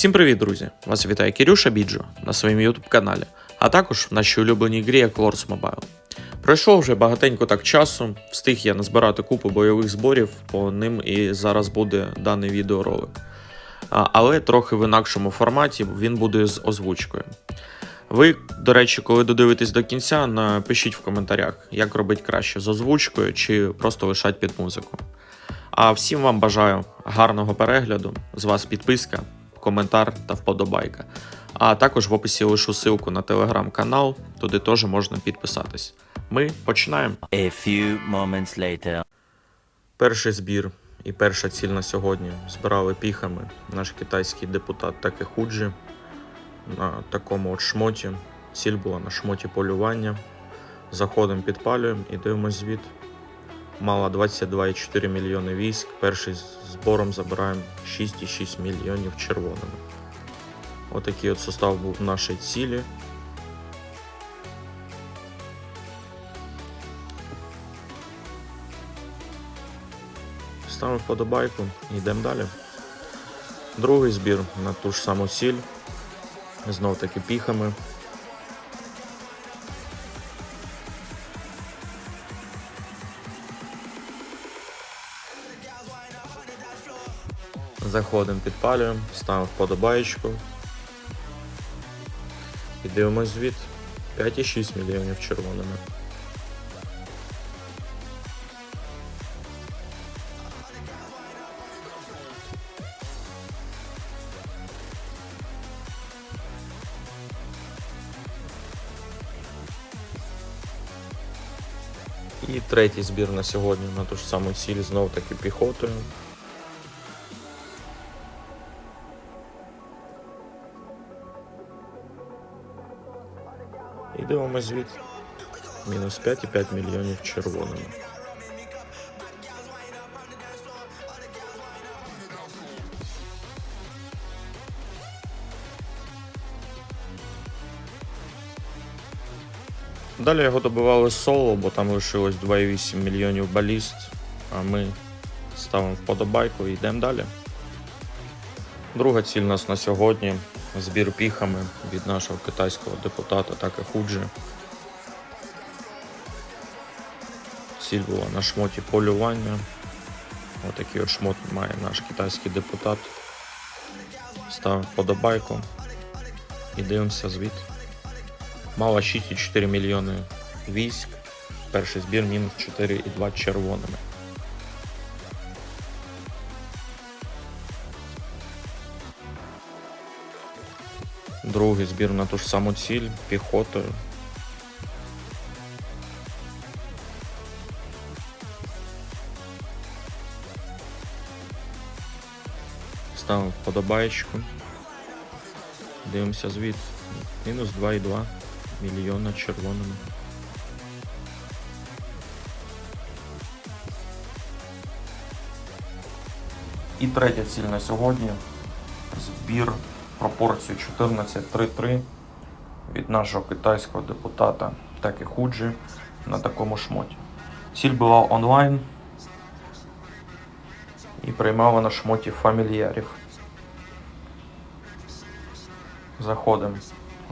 Всім привіт, друзі! Вас вітає Кирюша Біджо на своєму YouTube каналі, а також в нашій улюбленій грі як Lords Mobile. Пройшло вже багатенько так часу, встиг я назбирати купу бойових зборів, по ним і зараз буде даний відеоролик. Але трохи в інакшому форматі він буде з озвучкою. Ви, до речі, коли додивитесь до кінця, напишіть в коментарях, як робити краще з озвучкою чи просто лишать під музику. А всім вам бажаю гарного перегляду. З вас підписка, коментар та вподобайка. А також в описі лишу ссылку на телеграм-канал, туди теж можна підписатись. Ми починаємо. A few moments later. Перший збір і перша ціль на сьогодні збирали піхами наш китайський депутат Такехуджі на такому от шмоті. Ціль була на шмоті полювання. Заходимо, підпалюємо і дивимось звіт. Мала 22,4 мільйони військ. Перший збором забираємо 6,6 мільйонів червоними. Отакий от состав був в нашій цілі. Ставимо вподобайку і йдемо далі. Другий збір на ту ж саму ціль. Знов таки піхами. Заходимо, підпалюємо, ставимо вподобаєчку. І дивимось звіт. 5,6 мільйонів червоними. І третій збір на сьогодні на ту ж саму ціль знов таки піхотою. Дивимось звіт. Мінус 5,5 мільйонів червоними. Далі його добивали соло, бо там лишилось 2,8 мільйонів баліст, а ми ставимо вподобайку і йдемо далі. Друга ціль нас на сьогодні збір піхами від нашого китайського депутата Такехуджі. Ціль була на шмоті полювання. Отакий от шмот має наш китайський депутат. Ставимо вподобайку і дивимося звіт. Мала 6,4 мільйони військ. Перший збір мінус 4,2 червоними. Другий збір на ту ж саму ціль піхотою. Ставимо вподобаєчку. Дивимося звіт. Мінус 2,2 мільйона червоними. І третя ціль на сьогодні. Збір пропорцію 14-3-3 від нашого китайського депутата Такехуджі на такому шмоті. Ціль була онлайн і приймала на шмоті фамільярів. Заходимо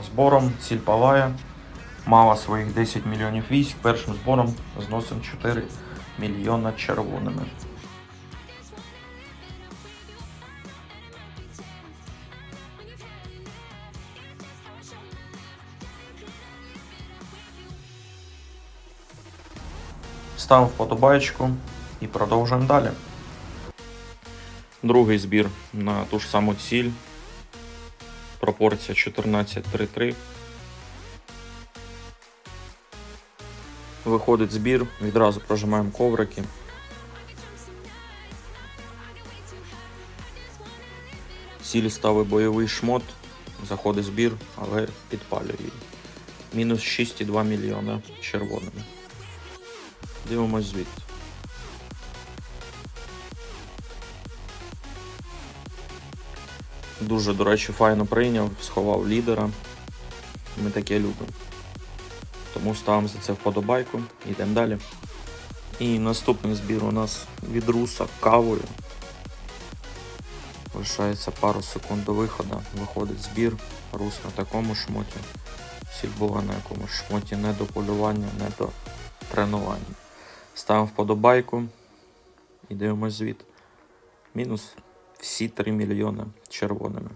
збором, ціль палає. Мала своїх 10 мільйонів військ. Першим збором зносимо 4 мільйона червоними. Ставимо вподобайку і продовжуємо далі. Другий збір на ту ж саму ціль. Пропорція 14-3-3. Виходить збір, відразу прожимаємо коврики. Цілі ставить бойовий шмот, заходить збір, але підпалює її. Мінус 6,2 мільйона червоними. Дивимось звіт. Дуже, до речі, файно прийняв, сховав лідера. Ми таке любимо. Тому ставимо за це вподобайку, йдемо далі. І наступний збір у нас від руса кавою. Лишається пару секунд до виходу. Виходить збір. Рус на такому шмоті. Сільбуга на якомусь шмоті не до полювання, не до тренування. Ставимо вподобайку і дивимось звіт. Мінус всі 3 мільйони червоними.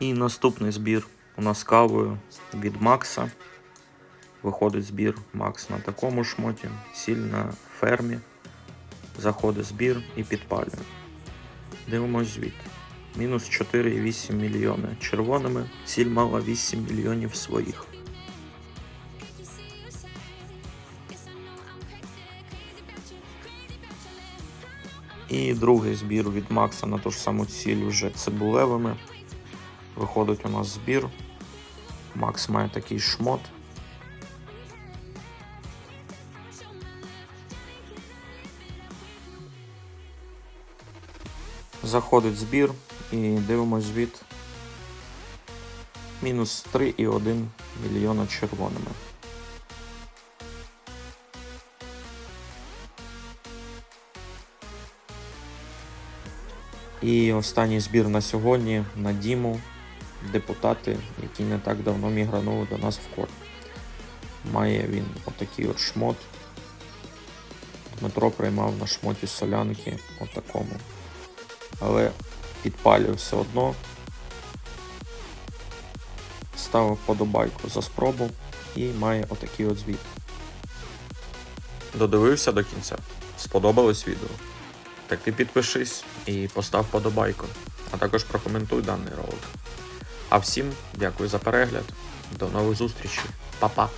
І наступний збір у нас кавою від Макса. Виходить збір Макс на такому шмоті, сіль на фермі. Заходить збір і підпалює. Дивимось звіт. Мінус 4,8 мільйони червоними. Ціль мала 8 мільйонів своїх. І другий збір від Макса на ту ж саму ціль вже цибулевими. Виходить у нас збір. Макс має такий шмот. Заходить збір і дивимось звіт. Мінус 3,1 мільйона червоними. І останній збір на сьогодні на Діму. Депутати, які не так давно мігранули до нас в кор. Має він отакий от шмот. Дмитро приймав на шмоті солянки отакому. Але підпалює все одно. Ставив подобайку за спробу і має отакий от звіт. Додивився до кінця. Сподобалось відео? Так ти підпишись і постав подобайку, а також прокоментуй даний ролик. А всім дякую за перегляд. До нових зустрічей. Па-па!